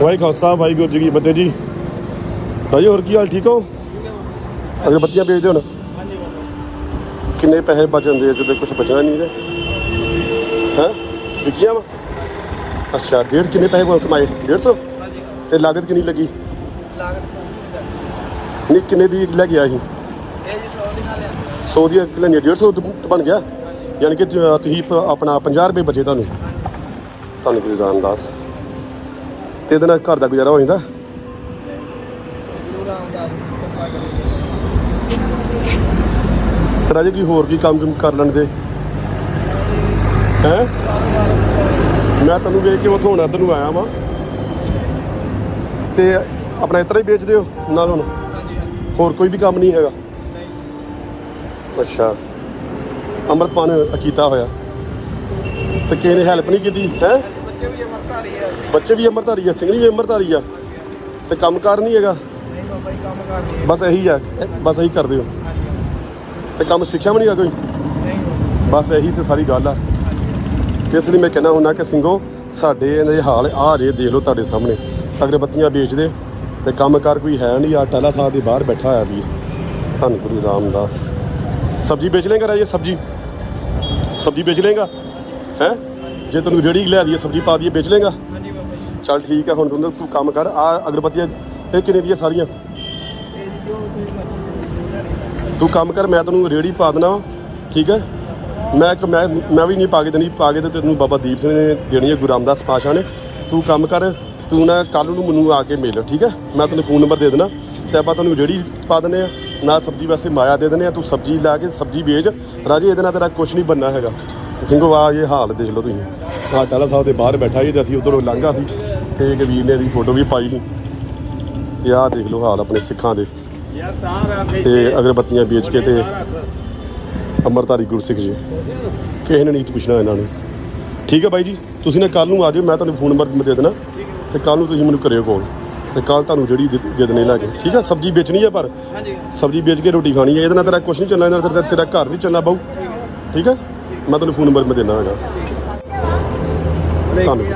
ਵਾਹਿ ਖਾਲਸਾ ਵਾਹਿਗੁਰੂ ਜੀ ਕੀ ਫਤਿਹ ਜੀ। ਭਾਜੀ, ਹੋਰ ਕੀ ਹਾਲ, ਠੀਕ ਹੋ? ਅਗਰ ਬੱਤੀਆਂ ਵੇਚਦੇ ਹੁਣ ਕਿੰਨੇ ਪੈਸੇ ਬਚ ਜਦੋਂ ਕੁਝ ਬਚਣਾ ਨਹੀਂ ਤੇ ਹੈ? ਵਿਕੀਆਂ ਵਾ? ਅੱਛਾ, ਡੇਢ ਕਿੰਨੇ ਪੈਸੇ ਕੋਲ ਕਮਾਏ? 150 ਤੇ ਲਾਗਤ ਕਿੰਨੀ ਲੱਗੀ? ਨਹੀਂ, ਕਿੰਨੇ ਦੀ ਲੈ ਕੇ ਆਇਆ ਸੀ? 100 ਦੀ ਲੈਣੀ 150 ਬਣ ਗਿਆ। ਯਾਨੀ ਕਿ ਤੁਸੀਂ ਆਪਣਾ 50 ਰੁਪਏ ਬਚੇ ਤੁਹਾਨੂੰ। ਤੁਹਾਨੂੰ ਕੋਈ ਰਾਮਦਾਸ ਤੇ ਇਹਦੇ ਨਾਲ ਘਰ ਦਾ ਗੁਜ਼ਾਰਾ ਹੋ ਜਾਂਦਾ? ਤੇਰਾ ਜੇ ਕੋਈ ਹੋਰ ਕੀ ਕੰਮ ਕਰ ਲੈਣ ਦੇ? ਹੈ? ਮੈਂ ਤੈਨੂੰ ਵੇਖ ਕੇ ਉੱਥੋਂ ਹੁਣ ਇੱਧਰ ਨੂੰ ਆਇਆ ਵਾਂ। ਤੇ ਆਪਣਾ ਇਤਰਾ ਹੀ ਵੇਚਦੇ ਹੋ ਨਾਲ ਹੁਣ? ਹੋਰ ਕੋਈ ਵੀ ਕੰਮ ਨਹੀਂ ਹੈਗਾ? ਅੱਛਾ। ਅੰਮ੍ਰਿਤਪਾਨ ਕੀਤਾ ਹੋਇਆ। ਤੇ ਕਿਸੇ ਨੇ ਹੈਲਪ ਨਹੀਂ ਕੀਤੀ? ਹੈ? ਬੱਚੇ ਵੀ ਅਮਰਤਾਰੀ ਆ ਅਸੀਂ। ਬੱਚੇ ਵੀ ਅੰਮ੍ਰਿਤਧਾਰੀ ਆ ਸਿੰਘਣੀ ਵੀ ਅੰਮ੍ਰਿਤਧਾਰੀ ਆ। ਤੇ ਕੰਮਕਾਰ ਨਹੀਂ ਹੈਗਾ? ਨਹੀਂ ਬਾਬਾ ਜੀ ਕੰਮ ਕਰਦੇ ਬਸ ਇਹੀ ਆ ਇਹ- ਬਸ ਇਹੀ ਕਰਦੇ ਹੋ। ਤੇ ਕੰਮ ਸਿੱਖਿਆ ਵੀ ਨਹੀਂ ਆ ਕੋਈ? ਨਹੀਂ ਬਾਬਾ ਬਸ ਇਹੀ ਤੇ ਸਾਰੀ ਗੱਲ ਆ। ਇਸ ਲਈ ਮੈਂ ਕਹਿੰਦਾ ਹੁੰਦਾ ਕਿ ਸਿੰਘੋ ਸਾਡੇ ਇਹਦੇ ਹਾਲ ਆ ਜੇ ਦੇਖ ਲਓ ਤੁਹਾਡੇ ਸਾਹਮਣੇ। ਅਗਰਬੱਤੀਆਂ ਵੇਚਦੇ ਤੇ ਕੰਮਕਾਰ ਕੋਈ ਹੈ ਨਹੀਂ ਆ ਟਾਲਾ ਸਾਹਿਬ ਦੇ ਬਾਹਰ ਬੈਠਾ ਹੋਇਆ ਵੀਰ ਧੰਨ ਗੁਰੂ ਰਾਮਦਾਸ। ਸਬਜ਼ੀ ਵੇਚ ਲੇਗਾ ਰਾਜੇ ਸਬਜ਼ੀ? ਸਬਜ਼ੀ ਵੇਚ ਲੇਗਾ ਹੈ? ਜੇ ਤੈਨੂੰ ਰੇੜੀ ਲੈ ਦਈਏ ਸਬਜ਼ੀ ਪਾ ਦਈਏ ਵੇਚ ਲੇਗਾ ਹਾਂਜੀ ਬਾਬਾ ਜੀ। ਚੱਲ ਠੀਕ ਹੈ ਹੁਣ ਤੂੰ ਤੂੰ ਕੰਮ ਕਰ। ਆ ਅਗਰਬੱਤੀਆਂ ਇਹ ਕਿੰਨੇ ਦੀਆਂ ਸਾਰੀਆਂ? ਇਹ ਜੀ ਜੋ ਤੁਸੀਂ ਮਰਜ਼ੀ ਤੂੰ ਕੰਮ ਕਰ ਮੈਂ ਤੈਨੂੰ ਰੇੜੀ ਪਾ ਦੇਣਾ ਠੀਕ ਹੈ? ਮੈਂ ਇੱਕ ਮੈਂ ਮੈਂ ਵੀ ਨਹੀਂ ਪਾ ਕੇ ਦੇਣੀ ਪਾ ਕੇ ਤੇ ਤੈਨੂੰ ਬਾਬਾ ਦੀਪ ਸਿੰਘ ਨੇ ਦੇਣੀ ਹੈ ਗੁਰੂ ਰਾਮਦਾਸ ਪਾਸ਼ਾ ਨੇ। ਤੂੰ ਕੰਮ ਕਰ ਤੂੰ ਨਾ ਕੱਲ ਨੂੰ ਮੈਨੂੰ ਆ ਕੇ ਮਿਲ ਠੀਕ ਹੈ? ਮੈਂ ਤੈਨੂੰ ਫੋਨ ਨੰਬਰ ਦੇ ਦੇਣਾ ਤੇ ਆਪਾਂ ਤੈਨੂੰ ਰੇੜੀ ਪਾ ਦਿੰਦੇ ਆ ਨਾਲ ਸਬਜ਼ੀ ਵਾਸਤੇ ਮਾਇਆ ਦੇ ਦਿੰਦੇ ਆ ਤੂੰ ਸਬਜ਼ੀ ਲਾ ਕੇ ਸਬਜ਼ੀ ਵੇਚ। ਰਾਜੇ ਇਹਦੇ ਨਾਲ ਤੇਰਾ ਕੁਝ ਨਹੀਂ ਬੰਨਾ ਹੈਗਾ। ਸਿੰਘੋ ਆ ਇਹ ਹਾਲ ਦੇਖ ਲਓ ਤੁਸੀਂ। ਆਹ ਟਾਲਾ ਸਾਹਿਬ ਦੇ ਬਾਹਰ ਬੈਠਾ ਸੀ ਤੇ ਅਸੀਂ ਉਧਰੋਂ ਲੰਘਾ ਸੀ ਤੇ ਇੱਕ ਵੀਰ ਨੇ ਇਹਦੀ ਫੋਟੋ ਵੀ ਪਾਈ ਸੀ। ਤੇ ਆਹ ਦੇਖ ਲਓ ਹਾਲ ਆਪਣੇ ਸਿੱਖਾਂ ਦੇ। ਤਾਂ ਅਗਰਬੱਤੀਆਂ ਵੇਚ ਕੇ ਤੇ ਅੰਮ੍ਰਿਤਧਾਰੀ ਗੁਰਸਿੱਖ ਜੀ। ਕਿਸੇ ਨੇ ਨਹੀਂ ਪੁੱਛਣਾ ਇਹਨਾਂ ਨੂੰ। ਠੀਕ ਹੈ ਬਾਈ ਜੀ ਤੁਸੀਂ ਨੇ ਕੱਲ ਨੂੰ ਆ ਜਾਓ ਮੈਂ ਤੁਹਾਨੂੰ ਫੋਨ ਨੰਬਰ ਦੇ ਦੇਣਾ। ਤੇ ਕੱਲ ਨੂੰ ਤੁਸੀਂ ਮੈਨੂੰ ਕਰਿਓ ਕਾਲ ਤੇ ਕੱਲ ਤੁਹਾਨੂੰ ਜਿਹੜੀ ਦੇ ਦੇ ਦੇਣੇ ਲੈ ਕੇ। ਠੀਕ ਹੈ ਸਬਜ਼ੀ ਵੇਚਣੀ ਹੈ ਪਰ ਹਾਂਜੀ। ਸਬਜ਼ੀ ਵੇਚ ਕੇ ਰੋਟੀ ਖਾਣੀ ਹੈ ਇਹਦੇ ਨਾਲ ਤੇਰਾ ਕੁਝ ਨਹੀਂ ਚੱਲਣਾ ਇਹਦੇ ਨਾਲ ਤੇਰਾ- ਤੇਰਾ ਘਰ ਵੀ ਚੱਲਣਾ ਬਾਊ। ਠੀਕ ਹੈ? ਮੈਂ ਤੁਹਾਨੂੰ ਫੋਨ ਨੰਬਰ ਮੈਂ ਦੇਣਾ ਹੈਗਾ। ਤੁਹਾਨੂੰ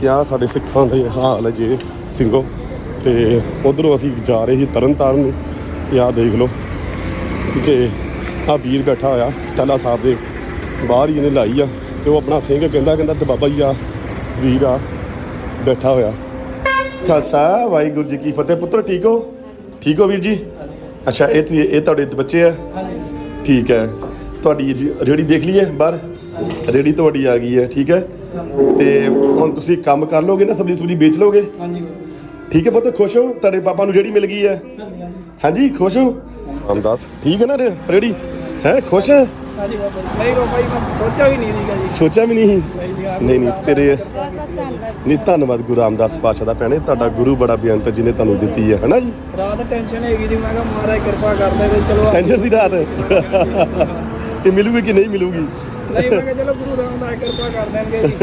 ਕਿ ਆਹ ਸਾਡੇ ਸਿੱਖਾਂ ਦੇ ਹਾਲ ਹੈ ਜੇ ਸਿੰਘੋ। ਤੇ ਉਧਰੋਂ ਅਸੀਂ ਜਾ ਰਹੇ ਸੀ ਤਰਨ ਤਾਰਨ ਨੂੰ। ਤੇ ਦੇਖ ਲਓ ਕਿ ਆ ਵੀਰ ਬੈਠਾ ਹੋਇਆ ਟਾਲਾ ਸਾਹਿਬ ਦੇ ਬਾਹਰ ਹੀ ਇਹਨੇ ਲਾਈ ਆ। ਤੇ ਉਹ ਆਪਣਾ ਸਿੰਘ ਕਹਿੰਦਾ ਕਹਿੰਦਾ ਤੇ ਬਾਬਾ ਜੀ ਆ ਵੀਰ ਆ ਬੈਠਾ ਹੋਇਆ। ਖਾਲਸਾ ਵਾਹਿਗੁਰੂ ਜੀ ਕੀ ਫਤਿਹ। ਪੁੱਤਰ ਠੀਕ ਹੋ? ਠੀਕ ਹੋ ਵੀਰ ਜੀ? ਅੱਛਾ ਇਹ ਇਹ ਤੁਹਾਡੇ ਬੱਚੇ ਆ? ਠੀਕ ਹੈ। ਤੁਹਾਡੀ ਰੇੜੀ ਦੇਖ ਲਈ ਹੈ ਬਾਹਰ। ਰੇੜੀ ਤੁਹਾਡੀ ਆ ਗਈ ਹੈ ਠੀਕ ਹੈ? ਤੇ ਹੁਣ ਤੁਸੀਂ ਕੰਮ ਕਰ ਲੋਗੇ ਨਾ ਸਬਜ਼ੀ ਸੁਬਜ਼ੀ ਵੇਚ ਲੋਗੇ ਹਾਂਜੀ। ਠੀਕ ਹੈ ਪੁੱਤ ਖੁਸ਼ ਹੋ? ਤੁਹਾਡੇ ਪਾਪਾ ਨੂੰ ਰੇੜੀ ਮਿਲ ਗਈ ਹੈ। ਹਾਂਜੀ ਖੁਸ਼ ਹੋ? ਰਾਮਦਾਸ ਠੀਕ ਹੈ ਨਾ ਰੇ- ਰੇੜੀ ਹੈ ਖੁਸ਼ ਹੈ? ਹਾਂਜੀ ਬਾਬਾ ਜੀ ਨਹੀਂ ਬਾਬਾ ਜੀ ਮੈਂ ਸੋਚਿਆ ਵੀ ਨਹੀਂ ਸੀਗਾ ਜੀ। ਸੋਚਿਆ ਵੀ ਨਹੀਂ ਨਹੀਂ ਤੇਰੇ। ਨਹੀਂ ਧੰਨਵਾਦ ਗੁਰੂ ਰਾਮਦਾਸ ਪਾਤਸ਼ਾਹ ਦਾ ਭੈਣੇ ਤੁਹਾਡਾ ਗੁਰੂ ਬੜਾ ਬੇਅੰਤ ਜਿਹਨੇ ਤੁਹਾਨੂੰ ਦਿੱਤੀ ਹੈ ਹਨਾ ਜੀ? ਰਾਤ ਟੈਨਸ਼ਨ ਹੈਗੀ ਜੀ ਮੈਂ ਕਿਹਾ ਮਹਾਰਾਜ ਕਿਰਪਾ ਕਰਦੇ ਤੇ ਚਲੋ ਟੈਨਸ਼ਨ ਦੀ ਰਾਤ। ਕਿ ਮਿਲੂਗੀ ਕਿ ਨਹੀਂ ਮਿਲੂਗੀ? ਨਹੀਂ ਮੈਂ ਕਿਹਾ ਚਲੋ ਗੁਰੂ ਰਾਮਦਾਸ ਕਿਰਪਾ ਕਰ ਦੇਣਗੇ ਜੀ।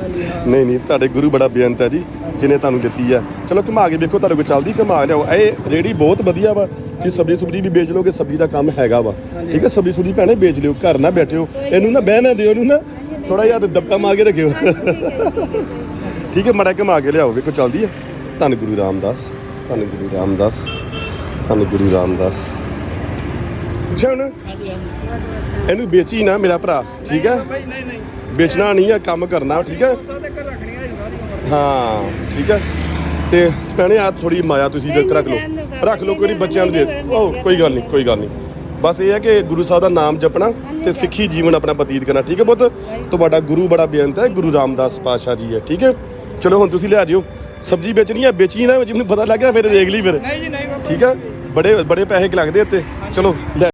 ਹਾਂਜੀ ਹਾਂ ਨਹੀਂ ਨਹੀਂ ਤੁਹਾਡੇ ਗੁਰੂ ਬੜਾ ਬੇਅੰਤ ਹੈ ਜੀ ਜਿਹਨੇ ਤੁਹਾਨੂੰ ਦਿੱਤੀ ਆ ਚਲੋ ਘੁਮਾ ਕੇ ਵੇਖੋ ਤੁਹਾਡੇ ਕੋਲ ਚੱਲਦੀ ਘੁਮਾ ਲਿਆਓ। ਇਹ ਰੇੜੀ ਬਹੁਤ ਵਧੀਆ ਵਾ ਕਿ ਸਬਜ਼ੀ ਸੁਬਜ਼ੀ ਵੀ ਵੇਚ ਲੋਗੇ ਸਬਜ਼ੀ ਦਾ ਕੰਮ ਹੈਗਾ ਵਾ। ਠੀਕ ਹੈ ਸਬਜ਼ੀ ਸੁਬਜ਼ੀ ਭੈਣੇ ਵੇਚ ਲਿਓ ਘਰ ਨਾ ਬੈਠਿਓ। ਇਹਨੂੰ ਨਾ ਬਹਿ ਨਾ ਦਿਓ ਇਹਨੂੰ ਨਾ ਥੋੜਾ ਜਿਹਾ ਦਬਕਾ ਮਾਰ ਕੇ ਰੱਖਿਓ। ਠੀਕ ਹੈ ਮੜਾ ਘੁਮਾ ਕੇ ਲਿਆਓ। ਵੇਖੋ ਚੱਲਦੀ ਹੈ। ਧੰਨ ਗੁਰੂ ਰਾਮਦਾਸ ਧੰਨ ਗੁਰੂ ਰਾਮਦਾਸ ਧੰਨ ਗੁਰੂ ਰਾਮਦਾਸ। ਹਾਂਜੀ ਇਹਨੂੰ ਵੇਚੀ ਨਾ ਮੇਰਾ ਭਰਾ ਠੀਕ ਹੈ? ਨਹੀਂ ਨਹੀਂ ਵੇਚਣਾ ਨਹੀਂ ਆ ਕੰਮ ਕਰਨਾ ਠੀਕ ਹੈ? ਹਾਂ ਠੀਕ ਹੈ? ਤੇ ਭੈਣੇ ਆ ਥੋੜੀ ਮਾਇਆ ਤੁਸੀਂ ਦੇਖ ਰੱਖ ਲਓ। ਰੱਖ ਲਓ ਕੋਈ ਬੱਚਿਆਂ ਨੂੰ ਦੇ ਉਹ ਕੋਈ ਗੱਲ ਨਹੀਂ ਕੋਈ ਗੱਲ ਨਹੀਂ। ਬਸ ਇਹ ਹੈ ਕਿ ਗੁਰੂ ਸਾਹਿਬ ਦਾ ਨਾਮ ਜਪਣਾ ਤੇ ਸਿੱਖੀ ਜੀਵਨ ਆਪਣਾ ਬਤੀਤ ਕਰਨਾ ਠੀਕ ਹੈ ਪੁੱਤ? ਤੁਹਾਡਾ ਗੁਰੂ ਬੜਾ ਬੇਅੰਤ ਹੈ ਗੁਰੂ ਰਾਮਦਾਸ ਪਾਤਸ਼ਾਹ ਜੀ ਹੈ ਠੀਕ ਹੈ? ਚਲੋ ਹੁਣ ਤੁਸੀਂ ਲਿਆ ਜਿਓ ਸਬਜ਼ੀ ਵੇਚਣੀ ਹੈ ਵੇਚੀ ਨਾ ਜਿਵੇਂ ਪਤਾ ਲੱਗ ਗਿਆ ਫਿਰ ਦੇਖ ਲਈ ਫਿਰ। ਨਹੀਂ ਜੀ ਨਹੀਂ ਠੀਕ ਹੈ? ਬੜੇ ਬੜੇ ਪੈਸੇ ਲੱਗਦੇ ਇੱਥੇ। ਚਲੋ ਲੈ